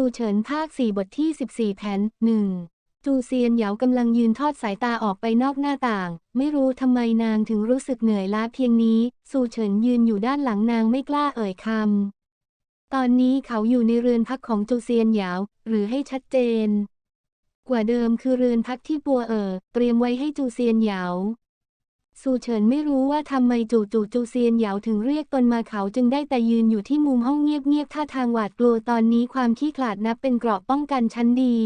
ซูเฉินภาค 4 บทที่ 14 แผนหนึ่งจูเซียนเหยากำลังยืนทอดสายตาออกไปนอกหน้าต่าง ไม่รู้ทำไมนางถึงรู้สึกเหนื่อยล้าเพียงนี้ ซูเฉินยืนอยู่ด้านหลังนางไม่กล้าเอ่ยคำ ตอนนี้เขาอยู่ในเรือนพักของจูเซียนเหยา หรือให้ชัดเจน กว่าเดิมคือเรือนพักที่ปัวเอ๋อเตรียมไว้ให้จูเซียนเหยา ซูเฉินไม่รู้ว่าทำไมจู่ๆจูเซียนเหยาถึงเรียกตนมาเขาจึงได้แต่ยืนอยู่ที่มุมห้องเงียบๆท่าทางหวาดกลัวตอนนี้ความขี้ขลาดนับเป็นเกราะป้องกันชั้นดี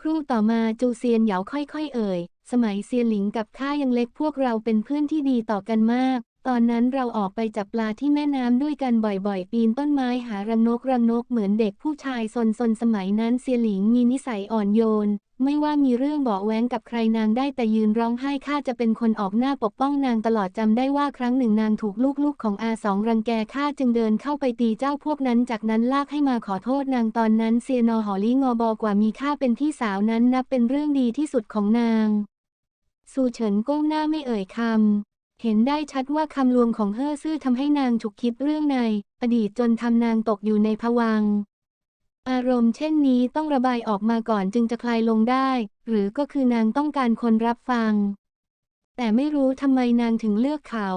ครู่ต่อมาจูเซียนเหยาค่อยๆ เอ่ย สมัยเซียนหลิงกับข้ายังเล็กพวกเราเป็นเพื่อนที่ดีต่อกันมาก ตอนนั้นเราออกไปจับปลาที่แม่น้ำด้วยกันบ่อยๆ ปีนต้นไม้หารังนกรังนกเหมือนเด็กผู้ชายซนๆสมัยนั้นเซียหลิงมีนิสัยอ่อนโยน ไม่ว่ามีเรื่องบาะแว้งกับใครนางได้แต่ยืนร้องไห้ข้าจะเป็นคนออกหน้าปกป้องนางตลอดจำได้ว่าครั้งหนึ่งนางถูกลูกๆของอาสองรังแกข้าจึงเดินเข้าไปตีเจ้าพวกนั้น จากนั้นลากให้มาขอโทษนางตอนนั้นเซียนอหอลี่งอบอกว่ามีข้าเป็นพี่สาวนั้นนับเป็นเรื่องดีที่สุดของนางซูเฉินก้มหน้าไม่เอ่ยคำ เห็นได้ชัดว่าคำลวงของเฮ่อซื่อทำให้นางฉุกคิดเรื่องใน อดีตจนทำนางตกอยู่ในภวัง อารมณ์เช่นนี้ต้องระบายออกมาก่อนจึงจะคลายลงได้ หรือก็คือนางต้องการคนรับฟัง แต่ไม่รู้ทำไมนางถึงเลือกเขา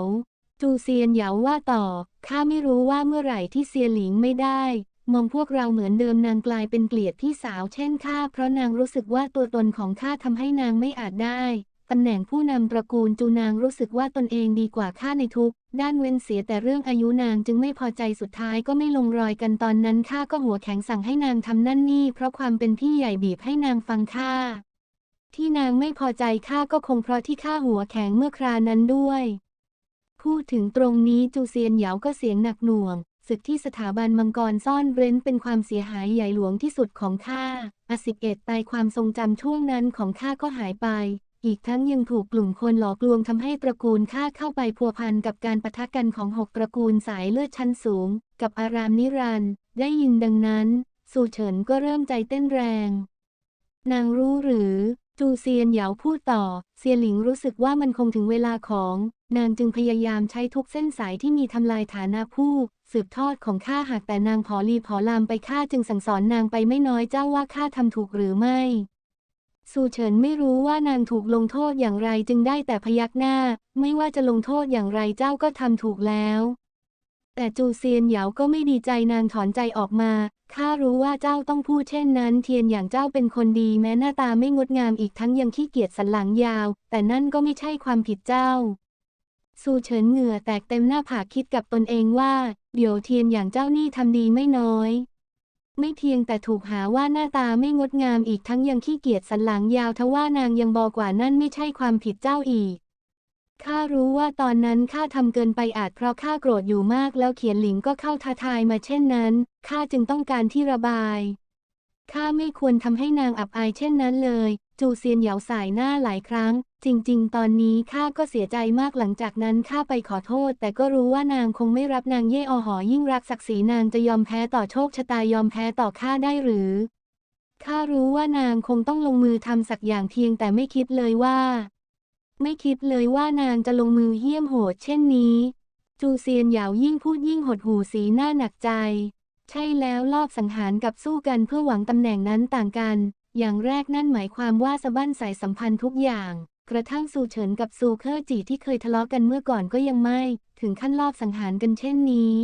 จูเซียนเหยาว่าต่อ ข้าไม่รู้ว่าเมื่อไหร่ที่เซียนหลิงไม่ได้ มองพวกเราเหมือนเดิมนางกลายเป็นเกลียดพี่สาวเช่นข้าเพราะนางรู้สึกว่าตัวตนของข้าทำให้นางไม่อาจได้ ตำแหน่งผู้นำตระกูลจูนางรู้สึกว่าตนเองดีกว่าข้าในทุก ด้านเว้นเสียแต่เรื่องอายุนางจึงไม่พอใจสุดท้ายก็ไม่ลงรอยกันตอนนั้นข้าก็หัวแข็งสั่งให้นางทำนั่นนี่ เพราะความเป็นพี่ใหญ่บีบให้นางฟังข้าที่นางไม่พอใจข้าก็คงเพราะที่ข้าหัวแข็งเมื่อครานั้นด้วย พูดถึงตรงนี้จูเซียนเหยาก็เสียงหนักหน่วงศึกที่สถาบันมังกรซ่อนเร้นเป็นความเสียหายใหญ่หลวงที่สุดของข้าอสิบเอ็ดตายความทรงจำช่วงนั้นของข้าก็หายไป อีกทั้งยังถูกกลุ่มคนหลอกลวงทำให้ตระกูลข้าเข้าไปพัวพันกับการปะทะกันของหกตระกูลสายเลือดชั้นสูง กับอารามนิรันด์ได้ยินดังนั้น สูเฉินก็เริ่มใจเต้นแรง นางรู้หรือ จูเซียนเหยาพูดต่อ เซียหลิงรู้สึกว่ามันคงถึงเวลาของ นางจึงพยายามใช้ทุกเส้นสายที่มีทำลายฐานะผู้ สืบทอดของข้าหากแต่นางพอลีพอลามไปข้าจึงสั่งสอนนางไปไม่น้อยเจ้าว่าข้าทำถูกหรือไม่ สูเฉินไม่รู้ว่านางถูกลงโทษอย่างไรจึงได้แต่พยักหน้า ไม่ว่าจะลงโทษอย่างไรเจ้าก็ทำถูกแล้ว แต่จูเซียนเหยาก็ไม่ดีใจนางถอนใจออกมา ข้ารู้ว่าเจ้าต้องพูดเช่นนั้น เทียนอย่างเจ้าเป็นคนดีแม้หน้าตาไม่งดงามอีกทั้งยังขี้เกียจสันหลังยาว แต่นั่นก็ไม่ใช่ความผิดเจ้าสูเฉินเหงื่อแตกเต็มหน้าผากคิดกับตนเองว่า เดี๋ยวเทียนอย่างเจ้านี่ทำดีไม่น้อย ไม่เพียงแต่ถูกหาว่าหน้าตาไม่งดงามอีกทั้งยังขี้เกียจสันหลังยาวทว่านางยังบอกว่านั่นไม่ใช่ความผิดเจ้าอีก ข้ารู้ว่าตอนนั้นข้าทำเกินไปอาจเพราะข้าโกรธอยู่มากแล้วเขียนหลิงก็เข้าท้าทายมาเช่นนั้น ข้าจึงต้องการที่ระบาย ข้าไม่ควรทำให้นางอับอายเช่นนั้นเลย จูเซียนเหยาสายหน้าหลายครั้ง จริง ๆ ตอนนี้ข้าก็เสียใจมากหลังจากนั้นข้าไปขอโทษ แต่ก็รู้ว่านางคงไม่รับนางเย่อหอยิ่งรักศักดิ์ศรีนางจะยอมแพ้ต่อโชคชะตายอมแพ้ต่อข้าได้หรือข้ารู้ว่านางคงต้องลงมือทำสักอย่างเพียงแต่ไม่คิดเลยว่า ไม่คิดเลยว่านางจะลงมือเหี้ยมโหดเช่นนี้ จูเซียนเหยายิ่งพูดยิ่งหดหูสีหน้าหนักใจ ใช่แล้วลอบสังหารกับสู้กันเพื่อหวังตำแหน่งนั้นต่างกัน อย่างแรกนั่นหมายความว่าสะบั้นสายสัมพันธ์ทุกอย่าง กระทั่งซูเฉินกับซูเคอร์จีที่เคยทะเลาะกันเมื่อก่อนก็ยังไม่ ถึงขั้นลอบสังหารกันเช่นนี้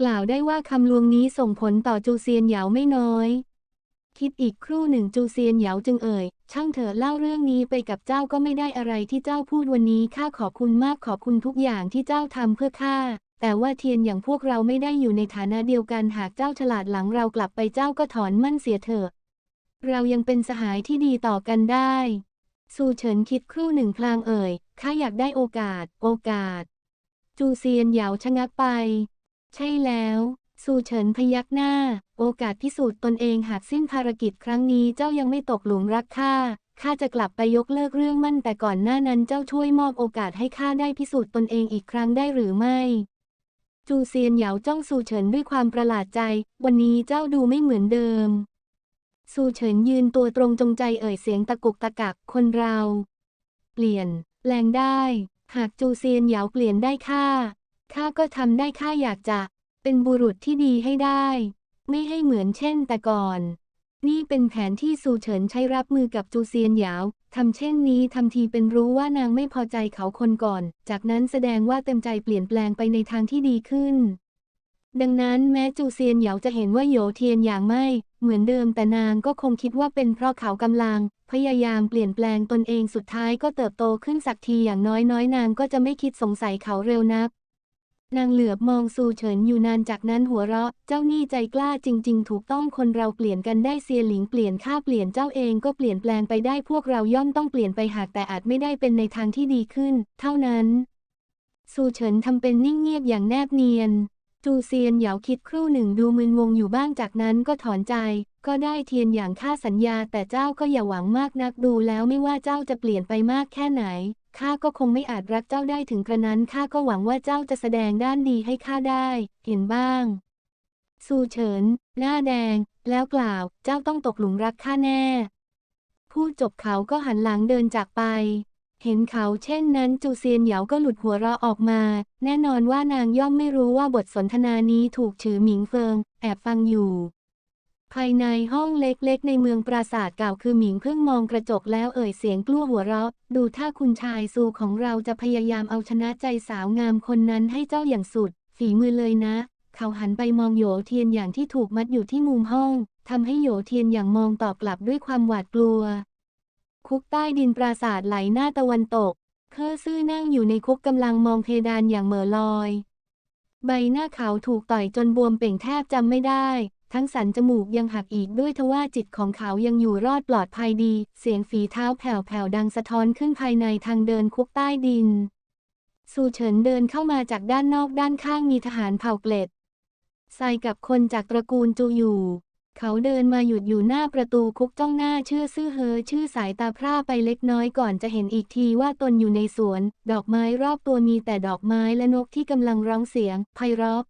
กล่าวได้ว่าคำลวงนี้ส่งผลต่อจูเซียนเหยาไม่น้อย คิดอีกครู่หนึ่งจูเซียนเหยาจึงเอ่ย ช่างเถอะเล่าเรื่องนี้ไปกับเจ้าก็ไม่ได้อะไรที่เจ้าพูดวันนี้ข้าขอบคุณมากขอบคุณทุกอย่างที่เจ้าทำเพื่อข้าแต่ว่าเทียนอย่างพวกเราไม่ได้อยู่ในฐานะเดียวกันหากเจ้าฉลาดหลังเรากลับไปเจ้าก็ถอนมั่นเสียเถอะ เรายังเป็นสหายที่ดีต่อกันได้ ซูเฉินคิดครู่หนึ่งพลางเอ่ย ข้าอยากได้โอกาส โอกาส จูเซียนเหยาชะงักไป ใช่แล้ว ซูเฉินพยักหน้า โอกาสพิสูจน์ตนเองหากสิ้นภารกิจครั้งนี้เจ้ายังไม่ตกหลุมรักข้า ข้าจะกลับไปยกเลิกเรื่องมั่นแต่ก่อนหน้านั้นเจ้าช่วยมอบโอกาสให้ข้าได้พิสูจน์ตนเองอีกครั้งได้หรือไม่จูเซียนเหยาจ้องซูเฉินด้วยความประหลาดใจ วันนี้เจ้าดูไม่เหมือนเดิม ซูเฉินยืนตัวตรงจงใจเอ่ยเสียงตะกุกตะกักคนเรา เปลี่ยนแปลงได้ หากจูเซียนเหยาเปลี่ยนได้ข้าข้าก็ทำได้ข้าอยากจะ เป็นบุรุษที่ดีให้ได้ ไม่ให้เหมือนเช่นแต่ก่อน นี่เป็นแผนที่ซูเฉินใช้รับมือกับจูเซียนหยาวทำเช่นนี้ทำทีเป็นรู้ว่านางไม่พอใจเขาคนก่อน จากนั้นแสดงว่าเต็มใจเปลี่ยนแปลงไปในทางที่ดีขึ้น ดังนั้นแม้จูเซียนเหยาจะเห็นว่าโยเทียนอย่างไม่ เหมือนเดิมแต่นางก็คงคิดว่าเป็นเพราะเขากำลัง พยายามเปลี่ยนแปลงตนเองสุดท้ายก็เติบโตขึ้นสักทีอย่างน้อยน้อยนางก็จะไม่คิดสงสัยเขาเร็วนัก นางเหลือบมองซูเฉินอยู่นานจากนั้นหัวเราะ เจ้านี่ใจกล้าจริง ๆ ถูกต้องคนเราเปลี่ยนกันได้เซียหลิงเปลี่ยนค่าเปลี่ยนเจ้าเองก็เปลี่ยนแปลงไปได้พวกเราย่อมต้องเปลี่ยนไปหากแต่อาจไม่ได้เป็นในทางที่ดีขึ้น เท่านั้น ซูเฉินทำเป็นนิ่งเงียบอย่างแนบเนียน จูเซียนเหยาคิดครู่หนึ่งดูมึนงงอยู่บ้างจากนั้นก็ถอนใจ ก็ได้เทียนอย่างค่าสัญญา แต่เจ้าก็อย่าหวังมากนักดูแล้วไม่ว่าเจ้าจะเปลี่ยนไปมากแค่ไหนข้าก็คงไม่อาจรักเจ้าได้ถึงกระนั้นข้าก็หวังว่าเจ้าจะแสดงด้านดีให้ข้าได้ เห็นบ้างซูเฉิน หน้าแดง แล้วกล่าว เจ้าต้องตกหลุมรักข้าแน่ พูดจบเขาก็หันหลังเดินจากไป เห็นเขาเช่นนั้นจูเซียนเหยาก็หลุดหัวเราะออกมา แน่นอนว่านางย่อมไม่รู้ว่าบทสนทนานี้ถูกฉือหมิงเฟิง แอบฟังอยู่ ภายในห้องเล็กๆ ในเมืองปราสาทเก่าคือหมิงเพิ่งมองกระจกแล้วเอ่ยเสียงกลัวหัวเราะ ดูถ้าคุณชายซูของเราจะพยายามเอาชนะใจสาวงามคนนั้นให้เจ้าอย่างสุด ฝีมือเลยนะ เขาหันไปมองโยเทียนอย่างที่ถูกมัดอยู่ที่มุมห้องทำให้โยเทียนอย่างมองตอบกลับด้วยความหวาดกลัว คุกใต้ดินปราสาทไหลหน้าตะวันตก เคอซื่อนั่งอยู่ในคุกกำลังมองเพดานอย่างเหม่อลอย ใบหน้าเขาถูกต่อยจนบวมเป่งแทบจำไม่ได้ ทั้งสันจมูกยังหักอีกด้วยทว่าจิตของเขายังอยู่รอดปลอดภัยดี เสียงฝีเท้าแผ่วๆดังสะท้อนขึ้นภายในทางเดินคุกใต้ดินซูเฉินเดินเข้ามาจากด้านนอกด้านข้างมีทหารเผ่าเกล็ดใส่กับคนจากตระกูลจูอยู่ เขาเดินมาหยุดอยู่หน้าประตูคุกจ้องหน้าเชื่อซื่อเฮอชื่อสายตาพร่าไปเล็กน้อยก่อนจะเห็นอีกทีว่าตนอยู่ในสวน ดอกไม้รอบตัวมีแต่ดอกไม้และนกที่กำลังร้องเสียงไพเราะ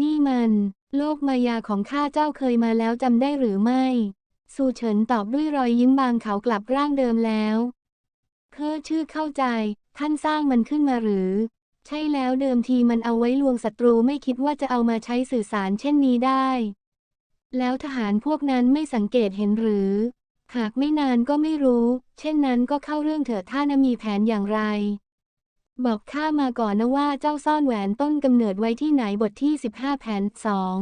นี่มัน โลกมายาของข้าเจ้าเคยมาแล้วจำได้หรือไม่ซูเฉินตอบด้วยรอยยิ้มบางเขากลับร่างเดิมแล้วเพ้อชื่อเข้าใจ ท่านสร้างมันขึ้นมาหรือ ใช่แล้วเดิมทีมันเอาไว้ลวงศัตรูไม่คิดว่าจะเอามาใช้สื่อสารเช่นนี้ได้ แล้วทหารพวกนั้นไม่สังเกตเห็นหรือ หากไม่นานก็ไม่รู้ เช่นนั้นก็เข้าเรื่องเถิดท่านมีแผนอย่างไร บอกข้ามาก่อนนะว่าเจ้าซ่อนแหวนต้นกำเนิดไว้ที่ไหนบทที่ 15 แผนสอง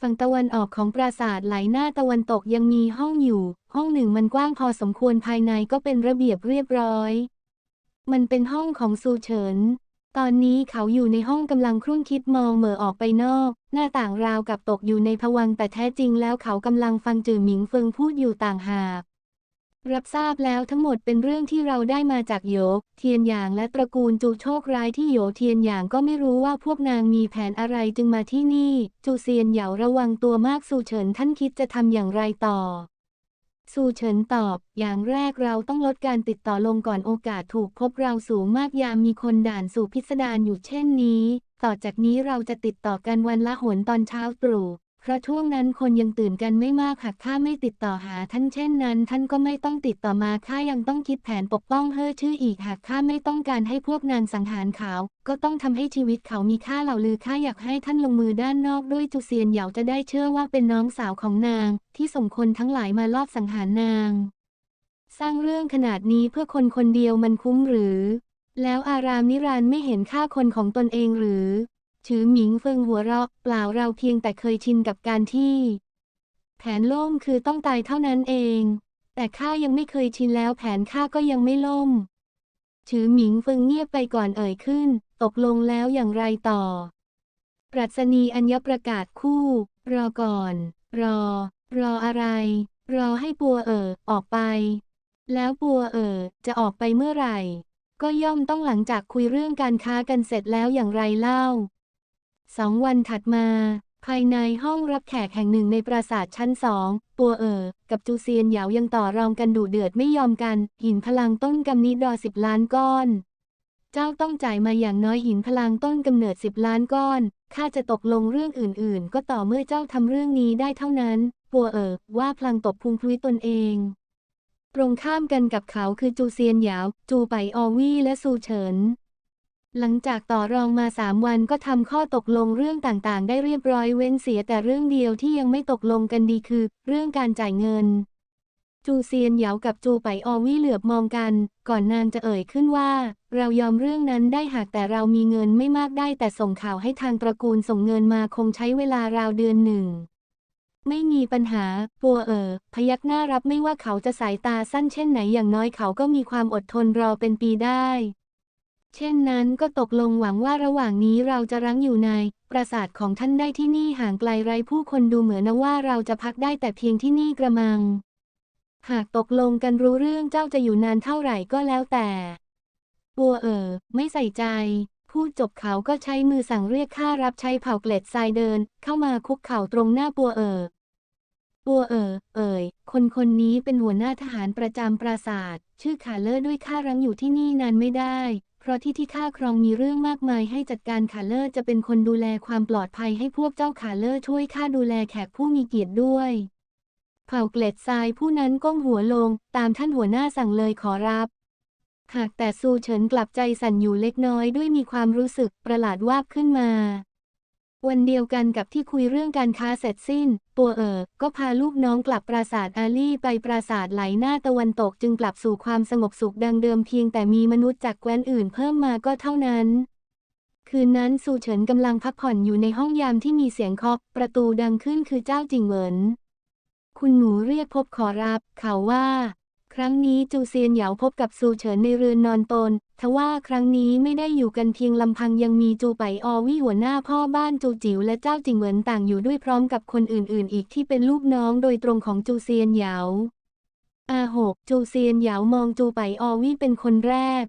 ฝั่งตะวันออกของปราสาทไหลหน้าตะวันตกยังมีห้องอยู่ ห้องหนึ่งมันกว้างพอสมควรภายในก็เป็นระเบียบเรียบร้อย มันเป็นห้องของซูเฉิน ตอนนี้เขาอยู่ในห้องกำลังครุ่นคิดมองเหม่อออกไปนอก หน้าต่างราวกับตกอยู่ในภวังแต่แท้จริงแล้วเขากำลังฟังจือหมิงเฟิงพูดอยู่ต่างหากรับทราบแล้วทั้งหมดเป็นเรื่องที่เราได้มาจากโหยเทียนหยางและตระกูลจูโชคร้ายที่โยเทียนหยางก็ไม่รู้ว่าพวกนางมีแผนอะไรจึงมาที่นี่ จูเซียนเหยาระวังตัวมากซูเฉินท่านคิดจะทำอย่างไรต่อ ซูเฉินตอบ อย่างแรกเราต้องลดการติดต่อลงก่อนโอกาสถูกพบเราสูงมากยามมีคนด่านสู่พิสดารอยู่เช่นนี้ ต่อจากนี้เราจะติดต่อกันวันละหนตอนเช้าตรู่ เพราะช่วงนั้นคนยังตื่นกันไม่มากหากข้าไม่ติดต่อหาท่านเช่นนั้น ท่านก็ไม่ต้องติดต่อมาข้ายังต้องคิดแผนปกป้องเฮ่อชื่ออีกหากข้าไม่ต้องการให้พวกนางสังหารเขา ก็ต้องทำให้ชีวิตเขามีค่าเหล่าลือข้าอยากให้ท่านลงมือด้านนอกด้วยจุเซียนเหยาจะได้เชื่อว่าเป็นน้องสาวของนาง ที่ส่งคนทั้งหลายมาลอบสังหารนาง สร้างเรื่องขนาดนี้เพื่อคนคนเดียวมันคุ้มหรือ แล้วอารามนิรันต์ไม่เห็นค่าคนของตนเองหรือ ถือหมิงเฟิงหัวเราะเปล่าเราเพียงแต่เคยชินกับการที่ แผนล่มคือต้องตายเท่านั้นเอง แต่ข้ายังไม่เคยชินแล้วแผนข้าก็ยังไม่ล่มถือหมิงเฟิงเงียบไปก่อนเอ่ยขึ้น ตกลงแล้วอย่างไรต่อ ปรัชนีอัญญประกาศคู่ รอก่อน รอ รออะไร รอให้ปัวเอ๋อออกไป แล้วปัวเอ๋อจะออกไปเมื่อไหร่ ก็ย่อมต้องหลังจากคุยเรื่องการค้ากันเสร็จแล้วอย่างไรเล่า สองวันถัดมา ภายในห้องรับแขกแห่งหนึ่งในปราสาทชั้นสอง ปัวเอ๋อกับจูเซียนเหยายังต่อรองกันดุเดือดไม่ยอมกัน หินพลังต้นกำนิดอสิบล้านก้อน เจ้าต้องจ่ายมาอย่างน้อยหินพลังต้นกำเนิดสิบล้านก้อน ข้าจะตกลงเรื่องอื่น ๆ ก็ต่อเมื่อเจ้าทำเรื่องนี้ได้เท่านั้น ปัวเอ๋อว่าพลังตบพุงพลุยตนเองตรงข้ามกันกับเขาคือจูเซียนหยาว จูไปออวี่และซูเฉิน หลังจากต่อรองมาสามวันก็ทำข้อตกลงเรื่องต่างๆ ได้เรียบร้อยเว้นเสียแต่เรื่องเดียวที่ยังไม่ตกลงกันดีคือ เรื่องการจ่ายเงิน จูเซียนเหยากับจูไปออวี่เหลือบมองกัน ก่อนนางจะเอ่ยขึ้นว่า เรายอมเรื่องนั้นได้หากแต่เรามีเงินไม่มากได้แต่ส่งข่าวให้ทางตระกูลส่งเงินมาคงใช้เวลาราวเดือนหนึ่งไม่มีปัญหา ปัวเอ๋อพยักหน้ารับไม่ว่าเขาจะสายตาสั้นเช่นไหนอย่างน้อยเขาก็มีความอดทนรอเป็นปีได้ เช่นนั้นก็ตกลงหวังว่าระหว่างนี้เราจะรั้งอยู่ใน ปราสาทของท่านได้ที่นี่ห่างไกลไร้ผู้คนดูเหมือนนะว่าเราจะพักได้แต่เพียงที่นี่กระมัง หากตกลงกันรู้เรื่องเจ้าจะอยู่นานเท่าไหร่ก็แล้วแต่ปัวเอ๋อไม่ใส่ใจ พูดจบเขาก็ใช้มือสั่งเรียกข้ารับใช้เผ่าเกล็ดทรายเดิน เข้ามาคุกเข่าตรงหน้าปัวเอ๋อปัวเอ๋อเอ่ยคนคนนี้เป็นหัวหน้าทหารประจำปราสาท ชื่อขาเลอร์ด้วยข้ารั้งอยู่ที่นี่นานไม่ได้ เพราะที่ที่ข้าครองมีเรื่องมากมายให้จัดการคาเลอร์จะเป็นคนดูแลความปลอดภัยให้พวกเจ้าคาเลอร์ช่วยข้าดูแลแขกผู้มีเกียรติด้วย เผ่าเกล็ดทรายผู้นั้นก้มหัวลง ตามท่านหัวหน้าสั่งเลยขอรับหากแต่ซูเฉินกลับใจสั่นอยู่เล็กน้อยด้วยมีความรู้สึกประหลาดวาบขึ้นมา วันเดียวกันกับที่คุยเรื่องการค้าเสร็จสิ้น ปัวเอ๋อก็พาลูกน้องกลับปราสาทอาลี่ไปปราสาทไหลหน้าตะวันตกจึงกลับสู่ความสงบสุขดังเดิมเพียงแต่มีมนุษย์จากแคว้นอื่นเพิ่มมาก็เท่านั้น คืนนั้นซูเฉินกำลังพักผ่อนอยู่ในห้องยามที่มีเสียงเคาะประตูดังขึ้นคือเจ้าจิงเหวิน คุณหนูเรียกพบขอรับ เขาว่า ครั้งนี้จูเซียนเหยาพบกับซูเฉินในเรือนนอนตน ทว่าครั้งนี้ไม่ได้อยู่กันเพียงลำพังยังมีจูไปอวี่หัวหน้าพ่อบ้านจูจิ๋วและเจ้าจิงเหวินต่างอยู่ด้วยพร้อมกับคนอื่นๆ อีกที่เป็นลูกน้องโดยตรงของจูเซียนเหยาอาหกจูเซียนเหยามองจูไปอวี่เป็นคนแรก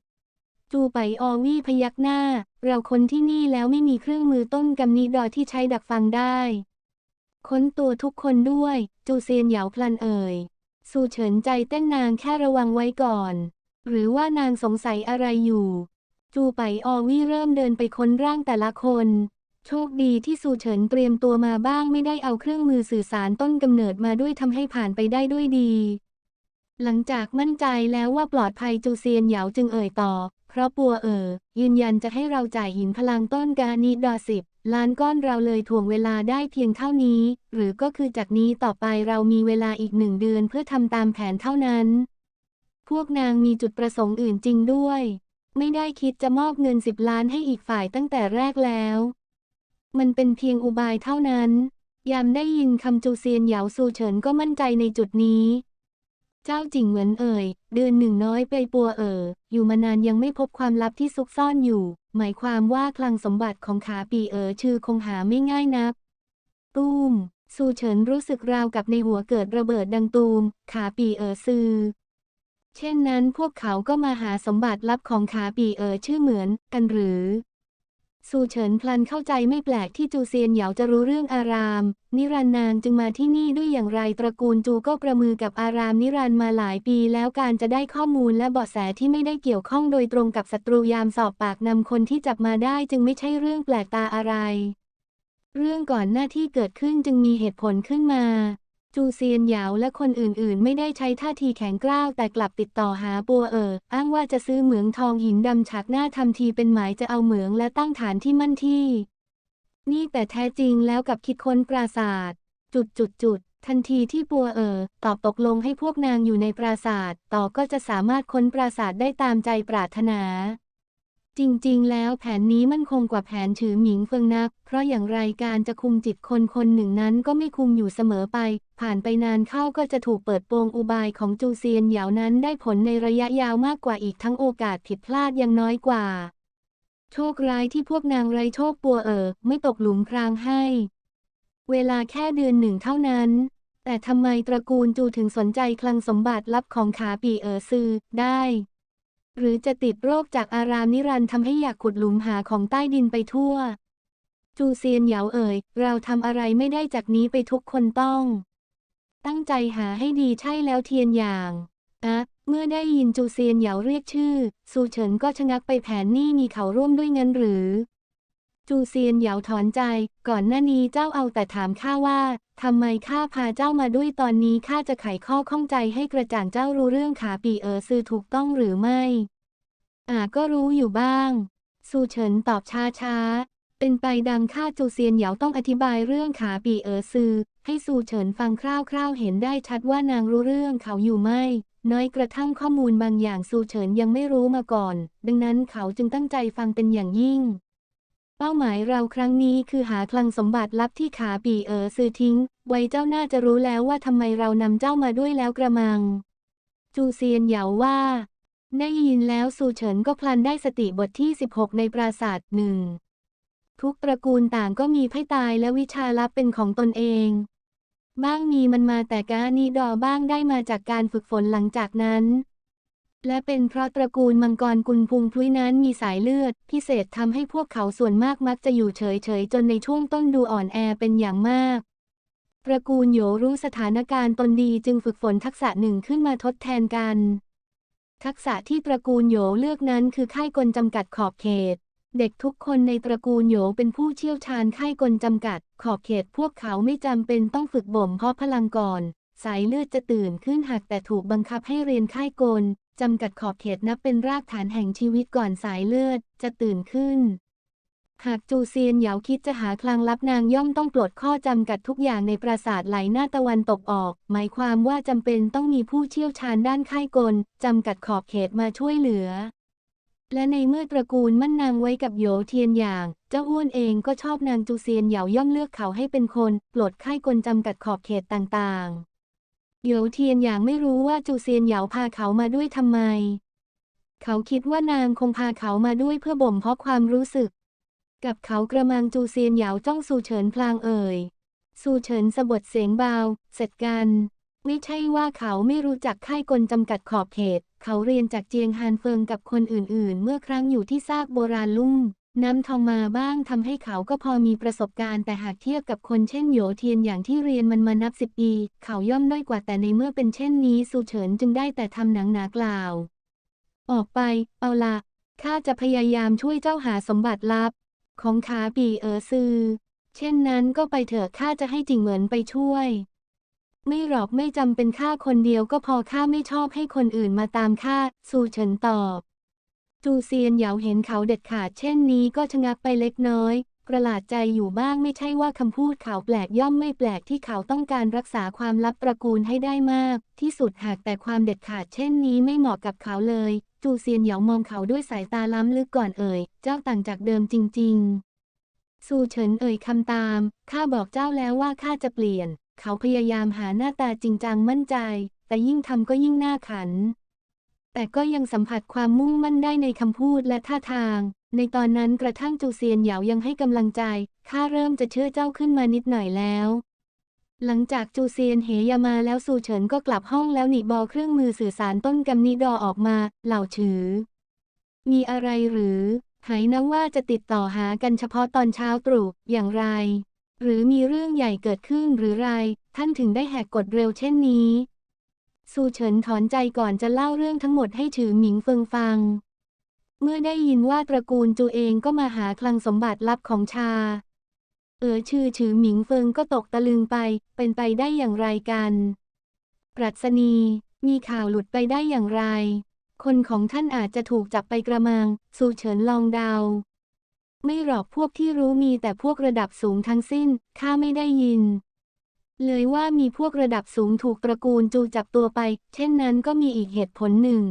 จูไปออวี่พยักหน้า เราคนที่นี่แล้วไม่มีเครื่องมือต้นกำนิดอที่ใช้ดักฟังได้ ค้นตัวทุกคนด้วย จูเซียนเหยาพลันเอ่ย สู่เฉินใจเต้นนางแค่ระวังไว้ก่อน หรือว่านางสงสัยอะไรอยู่ จูไปออวี่เริ่มเดินไปค้นร่างแต่ละคน โชคดีที่สูเฉินเตรียมตัวมาบ้างไม่ได้เอาเครื่องมือสื่อสารต้นกำเนิดมาด้วยทำให้ผ่านไปได้ด้วยดี หลังจากมั่นใจแล้วว่าปลอดภัยจูเซียนเหยาจึงเอ่ยต่อ เพราะปัวเอ๋อยืนยันจะให้เราจ่ายหินพลังต้นกานิดอสิบล้านก้อนเราเลยถ่วงเวลาได้เพียงเท่านี้ หรือก็คือจากนี้ต่อไปเรามีเวลาอีกหนึ่งเดือนเพื่อทำตามแผนเท่านั้น พวกนางมีจุดประสงค์อื่นจริงด้วย ไม่ได้คิดจะมอบเงินสิบล้านให้อีกฝ่ายตั้งแต่แรกแล้ว มันเป็นเพียงอุบายเท่านั้น ยามได้ยินคำจูเซียนเหยาซูเฉินก็มั่นใจในจุดนี้ เจ้าจิงเหวินเอ่ย เดือนหนึ่งน้อยไปปัวเอ่ออยู่มานานยังไม่พบความลับที่ซุกซ่อนอยู่ หมายความว่าคลังสมบัติของขาปีเอ๋อชื่อคงหาไม่ง่ายนักตูมซูเฉินรู้สึกราวกับในหัวเกิดระเบิดดังตูม ขาปีเอ๋อซือ เช่นนั้นพวกเขาก็มาหาสมบัติลับของขาปีเออชื่อเหมือนกันหรือซูเฉินพลันเข้าใจไม่แปลกที่จูเซียนเหยาจะรู้เรื่องอาราม นิรันนางจึงมาที่นี่ด้วยอย่างไรตระกูลจูก็ประมือกับอารามนิรันมาหลายปี แล้วการจะได้ข้อมูลและเบาะแสที่ไม่ได้เกี่ยวข้องโดยตรงกับศัตรูยามสอบปากนำคนที่จับมาได้จึงไม่ใช่เรื่องแปลกตาอะไร เรื่องก่อนหน้าที่เกิดขึ้นจึงมีเหตุผลขึ้นมา จูเซียนเหยาและคนอื่นๆ ไม่ได้ใช้ท่าทีแข็งกร้าวแต่กลับติดต่อหาปัวเอ๋ออ้างว่าจะซื้อเหมืองทองหินดำฉากหน้าทำทีเป็นหมายจะเอาเหมืองและตั้งฐานที่มั่นที่ นี่แต่แท้จริงแล้วกับคิดค้นปราศาสตร์จุดจุดจุดทันทีที่ปัวเอ๋อตอบตกลงให้พวกนางอยู่ในปราศาสตร์ต่อก็จะสามารถค้นปราศาสตร์ได้ตามใจปรารถนา จริง ๆ แล้วแผนนี้มั่นคงกว่าแผนถือหมิงเฟิงนัก เพราะอย่างไรการจะคุมจิตคนคนหนึ่งนั้นก็ไม่คุมอยู่เสมอไป ผ่านไปนานเข้าก็จะถูกเปิดโปงอุบายของจูเซียนเหยานั้นได้ผลในระยะยาวมากกว่าอีกทั้งโอกาสผิดพลาดยังน้อยกว่า โชคร้ายที่พวกนางไรโชคปัวเอ๋อไม่ตกหลุมพรางให้ เวลาแค่เดือนหนึ่งเท่านั้นแต่ทำไมตระกูลจูถึงสนใจคลังสมบัติลับของขาปีเอ๋อซือได้ หรือจะติดโรคจากอารามนิรันท์ทำให้อยากขุดหลุมหาของใต้ดินไปทั่ว จูเซียนเหยาเอ๋ยเราทำอะไรไม่ได้จากนี้ไปทุกคนต้อง ตั้งใจหาให้ดีใช่แล้วเทียนอย่างอะเมื่อได้ยินจูเซียนเหยาเรียกชื่อ ซูเฉินก็ชะงักไปแผนนี่มีเขาร่วมด้วยงั้นหรือ จูเซียนเหยาถอนใจ ก่อนหน้านี้เจ้าเอาแต่ถามข้าว่าทำไมข้าพาเจ้ามาด้วยตอนนี้ข้าจะไขข้อข้องใจให้กระจ่างเจ้ารู้เรื่องขาปีเออซือถูกต้องหรือไม่ อ่าก็รู้อยู่บ้าง ซูเฉินตอบช้าช้าเป็นไปดังค่าจูเซียนเหยาต้องอธิบายเรื่องขาปีเออซือ ให้ซูเฉินฟังคร่าวๆเห็นได้ชัดว่านางรู้เรื่องเขาอยู่ไม่ น้อยกระทั่งข้อมูลบางอย่างซูเฉินยังไม่รู้มาก่อน ดังนั้นเขาจึงตั้งใจฟังเป็นอย่างยิ่ง เป้าหมายเราครั้งนี้คือหาคลังสมบัติลับที่ขาปีเออซือทิ้ง ไว้เจ้าน่าจะรู้แล้วว่าทำไมเรานำเจ้ามาด้วยแล้วกระมัง จูเซียนเหยาว่า ได้ยินแล้วซูเฉินก็พลันได้สติบทที่ 16 ในปราศาสาทหนึ่ง ทุกตระกูลต่างก็มีไพ่ตายและวิชาลับเป็นของตนเอง บ้างมีมันมาแต่กานีดอบ้างได้มาจากการฝึกฝนหลังจากนั้น และเป็นเพราะตระกูลมังกรกุลพุงพลุยนั้นมีสายเลือด พิเศษทำให้พวกเขาส่วนมากมักจะอยู่เฉยๆ จนในช่วงต้นดูอ่อนแอเป็นอย่างมาก ตระกูลโยรู้สถานการณ์ตนดีจึงฝึกฝนทักษะหนึ่งขึ้นมาทดแทนกัน ทักษะที่ตระกูลโยเลือกนั้นคือค่ายกลจำกัดขอบเขต เด็กทุกคนในตระกูลโยเป็นผู้เชี่ยวชาญค่ายกลจำกัด ขอบเขตพวกเขาไม่จำเป็นต้องฝึกบ่มเพราะพลังก่อนสายเลือดจะตื่นขึ้นหากแต่ถูกบังคับให้เรียนค่ายกล จำกัดขอบเขตนับเป็นรากฐานแห่งชีวิตก่อนสายเลือด จะตื่นขึ้น หากจูเซียนเหยาคิดจะหาคลังลับนางย่อมต้องปลดข้อจำกัดทุกอย่างในปราสาทไหลหน้าตะวันตกออก หมายความว่าจำเป็นต้องมีผู้เชี่ยวชาญด้านค่ายกลจำกัดขอบเขตมาช่วยเหลือ และในเมื่อตระกูลมั่นนางไว้กับโหยเทียนอย่าง เจ้าอ้วนเองก็ชอบนางจูเซียนเหยาย่อมเลือกเขาให้เป็นคน ปลดค่ายกลจำกัดขอบเขตต่างๆ โหยเทียนอย่างไม่รู้ว่าจูเซียนเหยาพาเขามาด้วยทำไม เขาคิดว่านางคงพาเขามาด้วยเพื่อบ่มเพาะความรู้สึก กับเขากระมังจูเซียนเหยาจ้องสู่เฉินพลางเอ่ย สู่เฉินสะบดเสียงเบา เสร็จกันไม่ใช่ว่าเขาไม่รู้จักค่ายกลจำกัดขอบเขต เขาเรียนจากเจียงฮานเฟิงกับคนอื่นๆ เมื่อครั้งอยู่ที่ซากโบราณลุ่ม น้ำทองมาบ้างทำให้เขาก็พอมีประสบการณ์แต่หากเทียบกับคนเช่นโยเทียนอย่างที่เรียนมันมานับสิบปี เขาย่อมด้อยกว่าแต่ในเมื่อเป็นเช่นนี้สูเฉินจึงได้แต่ทำหนังหนากล่าว ออกไปเอาละข้าจะพยายามช่วยเจ้าหาสมบัติลับ ของขาปีเออซือ เช่นนั้นก็ไปเถอะข้าจะให้จิงเหมินไปช่วย ไม่หรอกไม่จำเป็นข้าคนเดียวก็พอข้าไม่ชอบให้คนอื่นมาตามข้าสูเฉินตอบ จูเซียนเหยาเห็นเขาเด็ดขาดเช่นนี้ก็ชะงักไปเล็กน้อยประหลาดใจอยู่บ้างไม่ใช่ว่าคำพูดเขาแปลกย่อมไม่แปลกที่เขาต้องการรักษาความลับตระกูลให้ได้มาก ที่สุดหากแต่ความเด็ดขาดเช่นนี้ไม่เหมาะกับเขาเลย จูเซียนเหยามองเขาด้วยสายตาล้ำลึกก่อนเอ่ย เจ้าต่างจากเดิมจริงๆซูเฉินเอ่ยคำตาม ข้าบอกเจ้าแล้วว่าข้าจะเปลี่ยน เขาพยายามหาหน้าตาจริงจังมั่นใจ แต่ยิ่งทำก็ยิ่งหน่าขัน แต่ก็ยังสัมผัสความมุ่งมั่นได้ในคำพูดและท่าทาง ในตอนนั้นกระทั่งจูเซียนเหยายังให้กำลังใจ ข้าเริ่มจะเชื่อเจ้าขึ้นมานิดหน่อยแล้ว หลังจากจูเซียนเหยามาแล้วซูเฉินก็กลับห้องแล้วหนีบอเครื่องมือสื่อสารต้นกำนิดอออกมา เหล่าฉือ มีอะไรหรือหายนะว่าจะติดต่อหากันเฉพาะตอนเช้าตรู่อย่างไร หรือมีเรื่องใหญ่เกิดขึ้นหรือไร ท่านถึงได้แหกกฎเร็วเช่นนี้ ซูเฉินถอนใจก่อนจะเล่าเรื่องทั้งหมดให้ถือหมิงเฟิงฟัง เมื่อได้ยินว่าตระกูลจูเองก็มาหาคลังสมบัติลับของชา เอ๋อชื่อถือหมิงเฟิงก็ตกตะลึงไป เป็นไปได้อย่างไรกัน ปรัชนีมีข่าวหลุดไปได้อย่างไร คนของท่านอาจจะถูกจับไปกระมัง ซูเฉินลองเดา ไม่หรอกพวกที่รู้มีแต่พวกระดับสูงทั้งสิ้น ข้าไม่ได้ยิน เลยว่ามีพวกระดับสูงถูกตระกูลจูจับตัวไป เช่นนั้นก็มีอีกเหตุผลหนึ่ง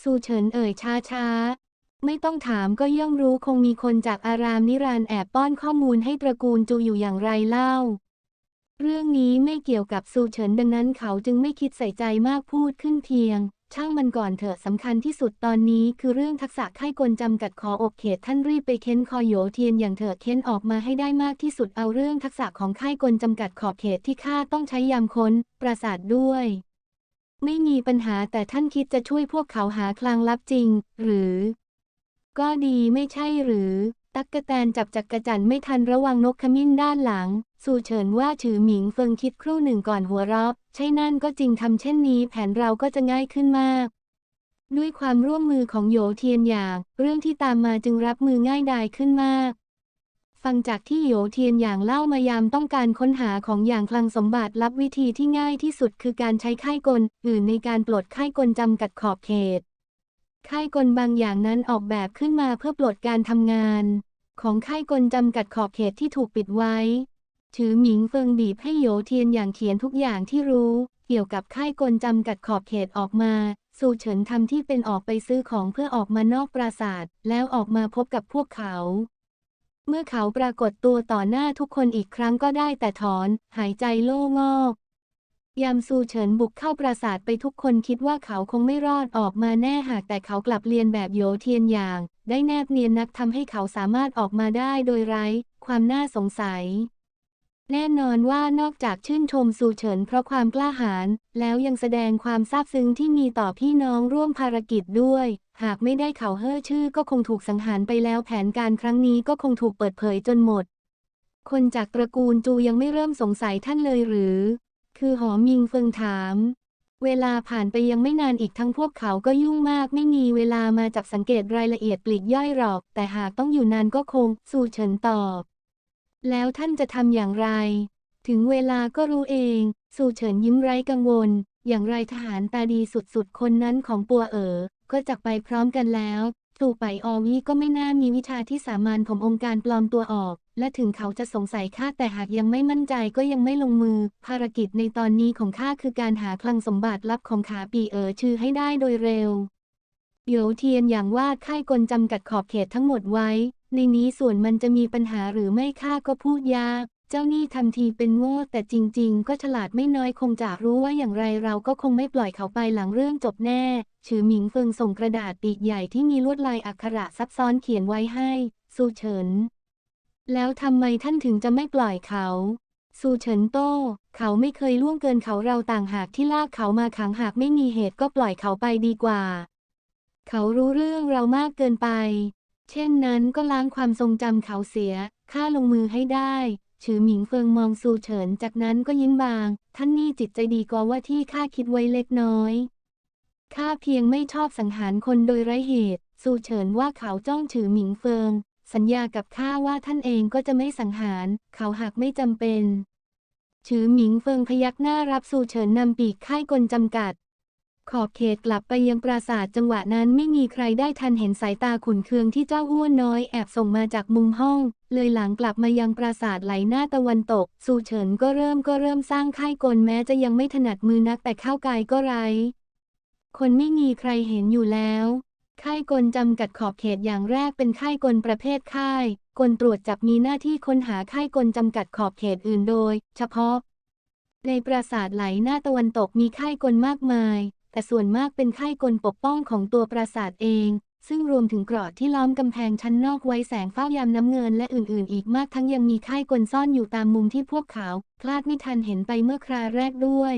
ซูเฉินเอ่ยช้าช้าไม่ต้องถามก็ย่อมรู้คงมีคนจากอารามนิรานแอบป้อนข้อมูลให้ตระกูลจูอยู่อย่างไรเล่า เรื่องนี้ไม่เกี่ยวกับซูเฉินดังนั้นเขาจึงไม่คิดใส่ใจมากพูดขึ้นเพียง ช่างมันก่อนเถอะสำคัญที่สุดตอนนี้คือเรื่องทักษะค่ายกลจำกัดขออบเขตท่านรีบไปเค้นคอโยเทียนอย่างเถอะเค้นออกมาให้ได้มากที่สุดเอาเรื่องทักษะของค่ายกลจำกัดขอบเขตที่ข้าต้องใช้ยามค้น ปราสาทด้วย ไม่มีปัญหาแต่ท่านคิดจะช่วยพวกเขาหาคลังลับจริง หรือ ก็ดีไม่ใช่หรือ ตักกะแตนจับจักระจันไม่ทันระวังนกขมิ้นด้านหลัง สู่เฉินว่าถือหมิงเฟิงคิดครู่หนึ่งก่อนหัวเราะใช่นั่นก็จริงทำเช่นนี้แผนเราก็จะง่ายขึ้นมาก ด้วยความร่วมมือของโยเทียนอย่าง เรื่องที่ตามมาจึงรับมือง่ายดายขึ้นมาก ฟังจากที่โยเทียนอย่างเล่ามายามต้องการค้นหาของอย่างคลังสมบัติลับวิธีที่ง่ายที่สุดคือการใช้ค่ายกลอื่นในการปลดค่ายกลจำกัดขอบเขตค่ายกลบางอย่างนั้นออกแบบขึ้นมาเพื่อปลดการทำงาน ของค่ายกลจำกัดขอบเขตที่ถูกปิดไว้ ถือหมิงเฟิงบีบให้โยเทียนอย่างเขียนทุกอย่างที่รู้ เกี่ยวกับค่ายกลจำกัดขอบเขตออกมา สู่เฉินทำที่เป็นออกไปซื้อของเพื่อออกมานอกปราสาท แล้วออกมาพบกับพวกเขา เมื่อเขาปรากฏตัวต่อหน้าทุกคนอีกครั้งก็ได้แต่ถอน หายใจโล่งอกยามซูเฉินบุกเข้าปราสาทไปทุกคนคิดว่าเขาคงไม่รอดออกมาแน่หากแต่เขากลับเรียนแบบโยเทียนอย่าง ได้แนบเนียนนักทำให้เขาสามารถออกมาได้โดยไร้ ความน่าสงสัย แน่นอนว่านอกจากชื่นชมซูเฉินเพราะความกล้าหาญแล้วยังแสดงความซาบซึ้งที่มีต่อพี่น้องร่วมภารกิจด้วย หากไม่ได้เขาเฮ่อชื่อก็คงถูกสังหารไปแล้วแผนการครั้งนี้ก็คงถูกเปิดเผยจนหมด คนจากตระกูลจูยังไม่เริ่มสงสัยท่านเลยหรือ คือหอมิงเฟิงถาม เวลาผ่านไปยังไม่นานอีกทั้งพวกเขาก็ยุ่งมากไม่มีเวลามาจับสังเกตรายละเอียดปลีกย่อยหรอก แต่หากต้องอยู่นานก็คง สู่เฉินตอบ แล้วท่านจะทำอย่างไร ถึงเวลาก็รู้เอง สู่เฉินยิ้มไร้กังวล อย่างไรทหารตาดีสุดๆ คนนั้นของปัวเอ๋อ ก็จากไปพร้อมกันแล้วสู่ไปอวีก็ไม่น่ามีวิชาที่สามานผมองค์การปลอมตัวออก และถึงเขาจะสงสัยข้าแต่หากยังไม่มั่นใจก็ยังไม่ลงมือ ภารกิจในตอนนี้ของข้าคือการหาคลังสมบัติลับของขาปีเอ๋อชื่อให้ได้โดยเร็วโยวเทียนอย่างว่าค่ายกลจำกัดขอบเขตทั้งหมดไว้ ในนี้ส่วนมันจะมีปัญหาหรือไม่ข้าก็พูดยาก เจ้านี่ทำทีเป็นโง่แต่จริง ๆ ก็ฉลาดไม่น้อยคงจะรู้ว่าอย่างไรเราก็คงไม่ปล่อยเขาไปหลังเรื่องจบแน่ฉือหมิงเฟิงส่งกระดาษปีกใหญ่ที่มีลวดลายอักขระซับซ้อนเขียนไว้ให้ซูเฉิน แล้วทำไมท่านถึงจะไม่ปล่อยเขาซูเฉินโต้ เขาไม่เคยล่วงเกินเขาเราต่างหากที่ลากเขามาขังหากไม่มีเหตุก็ปล่อยเขาไปดีกว่า เขารู้เรื่องเรามากเกินไป เช่นนั้นก็ล้างความทรงจำเขาเสีย ข้าลงมือให้ได้ ฉือหมิงเฟิงมองซูเฉิน จากนั้นก็ยิ้มบาง ท่านนี่จิตใจดีกว่าว่าที่ข้าคิดไว้เล็กน้อย ข้าเพียงไม่ชอบสังหารคนโดยไร้เหตุ ซูเฉินว่าเขาจ้องฉือหมิงเฟิง สัญญากับข้าว่าท่านเองก็จะไม่สังหาร เขาหากไม่จำเป็น ฉือหมิงเฟิงพยักหน้ารับซูเฉินนำปีกค่ายกลจำกัด ขอบเขตกลับไปยังปราสาทจังหวะนั้นไม่มีใครได้ทันเห็นสายตาขุนเคืองที่เจ้าอ้วนน้อยแอบส่งมาจากมุมห้อง เลยหลังกลับมายังปราสาทไหลหน้าตะวันตกซูเฉินก็เริ่มก็เริ่มสร้างค่ายกลแม้จะยังไม่ถนัดมือนักแต่เข้ากายก็ไร คนไม่มีใครเห็นอยู่แล้วค่ายกลจำกัดขอบเขตอย่างแรกเป็นค่ายกลประเภทค่าย กลตรวจจับมีหน้าที่ค้นหาค่ายกลจำกัดขอบเขตอื่นโดย เฉพาะ ในปราสาทไหลหน้าตะวันตกมีค่ายกลมากมาย แต่ส่วนมากเป็นค่ายกลปกป้องของตัวปราสาทเอง ซึ่งรวมถึงกรอดที่ล้อมกำแพงชั้นนอกไว้แสงเฝ้ายามน้ำเงินและอื่นๆ อีกมากทั้งยังมีค่ายกลซ่อนอยู่ตามมุมที่พวกเขาพลาดไม่ทันเห็นไปเมื่อคราแรกด้วย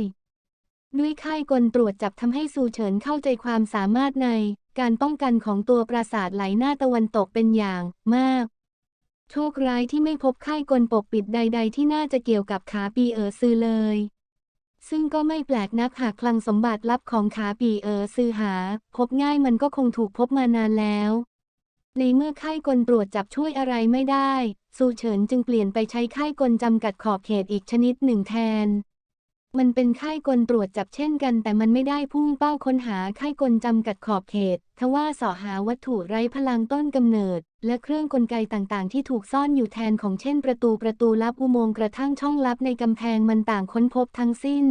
ด้วยค่ายกลตรวจจับทำให้ซูเฉินเข้าใจความสามารถใน การป้องกันของตัวปราสาทไหลหน้าตะวันตกเป็นอย่างมากโชคร้ายที่ไม่พบค่ายกลปกปิดใด ๆ ที่น่าจะเกี่ยวกับขาปีเอ๋อซือเลย ซึ่งก็ไม่แปลกนักหากคลังสมบัติลับของขาปีเออซือหา พบง่ายมันก็คงถูกพบมานานแล้วในเมื่อค่ายกลตรวจจับช่วยอะไรไม่ได้ ซูเฉินจึงเปลี่ยนไปใช้ค่ายกลจำกัดขอบเขตอีกชนิดหนึ่งแทน มันเป็นค่ายกลตรวจจับเช่นกันแต่มันไม่ได้พุ่งเป้าค้นหาค่ายกลจำกัดขอบเขต ทว่าสอหาวัตถุไร้พลังต้นกำเนิด และเครื่องกลไกต่างๆ ที่ถูกซ่อนอยู่แทนของเช่นประตูประตูลับอุโมงค์กระทั่งช่องลับในกำแพงมันต่างค้นพบทั้งสิ้น